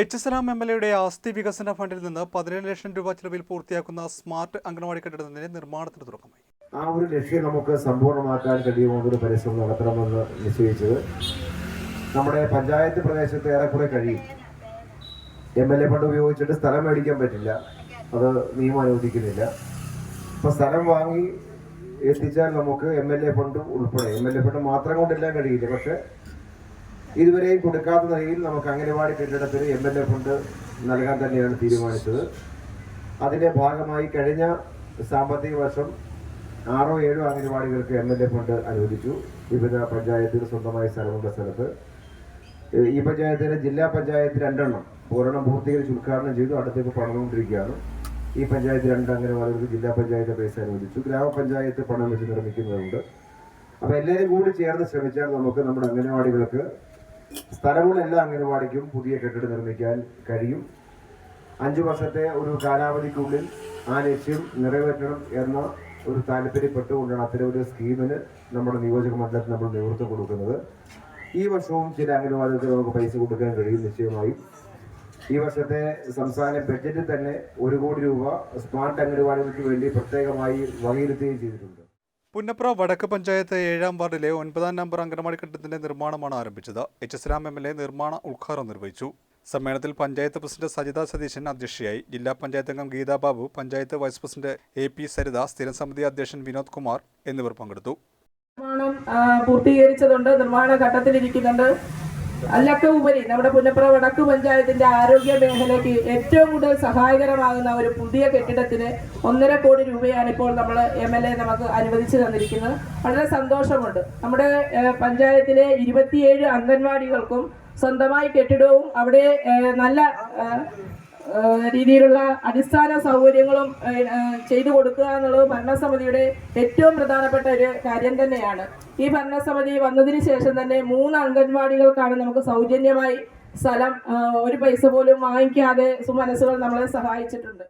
H സലാം M L എയുടെ ആസ്തി വികസന ഫണ്ടിൽ നിന്ന് പതിനേഴ് ലക്ഷം രൂപ ചെലവിൽ പൂർത്തിയാക്കുന്ന സ്മാർട്ട് അംഗനവാടി കെട്ടിടത്തിന്റെ നിർമ്മാണത്തിന് തുടക്കമായി. ആ ഒരു ലക്ഷ്യം നമുക്ക് സമ്പൂർണമാക്കാൻ കഴിയുമെന്നൊരു പരിശ്രമം നടത്തണമെന്ന് നിശ്ചയിച്ചത്. നമ്മുടെ പഞ്ചായത്ത് പ്രദേശത്ത് ഏറെക്കുറെ കഴിയും. എം എൽ എ ഫണ്ട് ഉപയോഗിച്ചിട്ട് സ്ഥലം മേടിക്കാൻ പറ്റില്ല. അത് നിയമം അനുവദിക്കുന്നില്ല. അപ്പൊ സ്ഥലം വാങ്ങി എത്തിച്ചാൽ നമുക്ക് എം എൽ എ ഫണ്ട് ഉൾപ്പെടെ എം എൽ എ ഫണ്ട് മാത്രം കൊണ്ടെല്ലാം കഴിയില്ല. പക്ഷെ ഇതുവരെയും കൊടുക്കാത്ത നിലയിൽ നമുക്ക് അംഗനവാടി കെട്ടിടത്തിന് എം എൽ എ ഫണ്ട് നൽകാൻ തന്നെയാണ് തീരുമാനിച്ചത്. അതിന്റെ ഭാഗമായി കഴിഞ്ഞ സാമ്പത്തിക വർഷം ആറോ ഏഴോ അംഗനവാടികൾക്ക് എം എൽ എ ഫണ്ട് അനുവദിച്ചു. വിവിധ പഞ്ചായത്തിന് സ്വന്തമായി സ്ഥലമുള്ള സ്ഥലത്ത്. ഈ പഞ്ചായത്തിലെ ജില്ലാ പഞ്ചായത്ത് രണ്ടെണ്ണം ഒരെണ്ണം പൂർത്തീകരിച്ച് ഉദ്ഘാടനം ചെയ്തു അടുത്തേക്ക് പണിതുകൊണ്ടിരിക്കുകയാണ്. ഈ പഞ്ചായത്ത് രണ്ട് അംഗനവാടികൾക്ക് ജില്ലാ പഞ്ചായത്ത് പൈസ അനുവദിച്ചു. ഗ്രാമപഞ്ചായത്ത് പണം വെച്ച് നിർമ്മിക്കുന്നതുണ്ട് അപ്പോൾ എല്ലാവരും കൂടി ചേർന്ന് ശ്രമിച്ചാൽ നമുക്ക് നമ്മുടെ അംഗനവാടികൾക്ക് സ്ഥലമുള്ള എല്ലാ അംഗനവാടിക്കും പുതിയ കെട്ടിടം നിർമ്മിക്കാൻ കഴിയും. അഞ്ചു വർഷത്തെ ഒരു കാലാവധിക്കുള്ളിൽ ആ ലക്ഷ്യം നിറവേറ്റണം എന്ന ഒരു താല്പര്യപ്പെട്ടുകൊണ്ടാണ് അത്തരം ഒരു സ്കീമിന് നമ്മുടെ നിയോജക മണ്ഡലത്തിൽ നമ്മൾ നേതൃത്വം കൊടുക്കുന്നത്. ഈ വർഷവും ചില അംഗനവാടികൾക്ക് നമുക്ക് പൈസ കൊടുക്കാൻ കഴിയും നിശ്ചയമായും. ഈ വർഷത്തെ സംസ്ഥാന ബഡ്ജറ്റിൽ തന്നെ ഒരു കോടി രൂപ സ്മാർട്ട് അംഗനവാടികൾക്ക് വേണ്ടി പ്രത്യേകമായി വകയിരുത്തുകയും ചെയ്തിട്ടുണ്ട്. പുന്നപ്ര വടക്ക് പഞ്ചായത്ത് ഏഴാം വാർഡിലെ ഒൻപതാം നമ്പർ അംഗനവാടി കെട്ടിടത്തിന്റെ നിർമ്മാണമാണ് ആരംഭിച്ചത്. H S Ram M L A നിർമ്മാണ ഉദ്ഘാടനം നിർവഹിച്ചു. സമ്മേളനത്തിൽ പഞ്ചായത്ത് പ്രസിഡന്റ് സജിത സതീശൻ അധ്യക്ഷയായി ജില്ലാ പഞ്ചായത്ത് അംഗം Geetha Babu panchayat vice president A P Saritha സ്ഥിരം സമിതി അധ്യക്ഷൻ വിനോദ് കുമാർ എന്നിവർ പങ്കെടുത്തു. നിർമ്മാണം പൂർത്തീകരിച്ചതുണ്ട് നിർമ്മാണ ഘട്ടത്തിലിരിക്കുന്നുണ്ട്. അല്ലൊക്കെ ഉപരി നമ്മുടെ പുന്നപ്ര വടക്ക് പഞ്ചായത്തിന്റെ ആരോഗ്യ മേഖലയ്ക്ക് ഏറ്റവും കൂടുതൽ സഹായകരമാകുന്ന ഒരു പുതിയ കെട്ടിടത്തിന് ഒന്നര കോടി രൂപയാണ് ഇപ്പോൾ നമ്മൾ എം എൽ എ നമുക്ക് അനുവദിച്ചു തന്നിരിക്കുന്നത്. വളരെ സന്തോഷമുണ്ട്. നമ്മുടെ പഞ്ചായത്തിലെ ഇരുപത്തിയേഴ് അംഗൻവാടികൾക്കും സ്വന്തമായി കെട്ടിടവും അവിടെ നല്ല രീതിയിലുള്ള അടിസ്ഥാന സൗകര്യങ്ങളും ചെയ്തു കൊടുക്കുക എന്നുള്ളത് ഭരണസമിതിയുടെ ഏറ്റവും പ്രധാനപ്പെട്ട ഒരു കാര്യം തന്നെയാണ്. ഈ ഭരണസമിതി വന്നതിന് ശേഷം തന്നെ മൂന്ന് അംഗൻവാടികൾക്കാണ് നമുക്ക് സൗജന്യമായി സ്ഥലം ഒരു പൈസ പോലും വാങ്ങിക്കാതെ സുമനസ്സുകൾ നമ്മളെ സഹായിച്ചിട്ടുണ്ട്.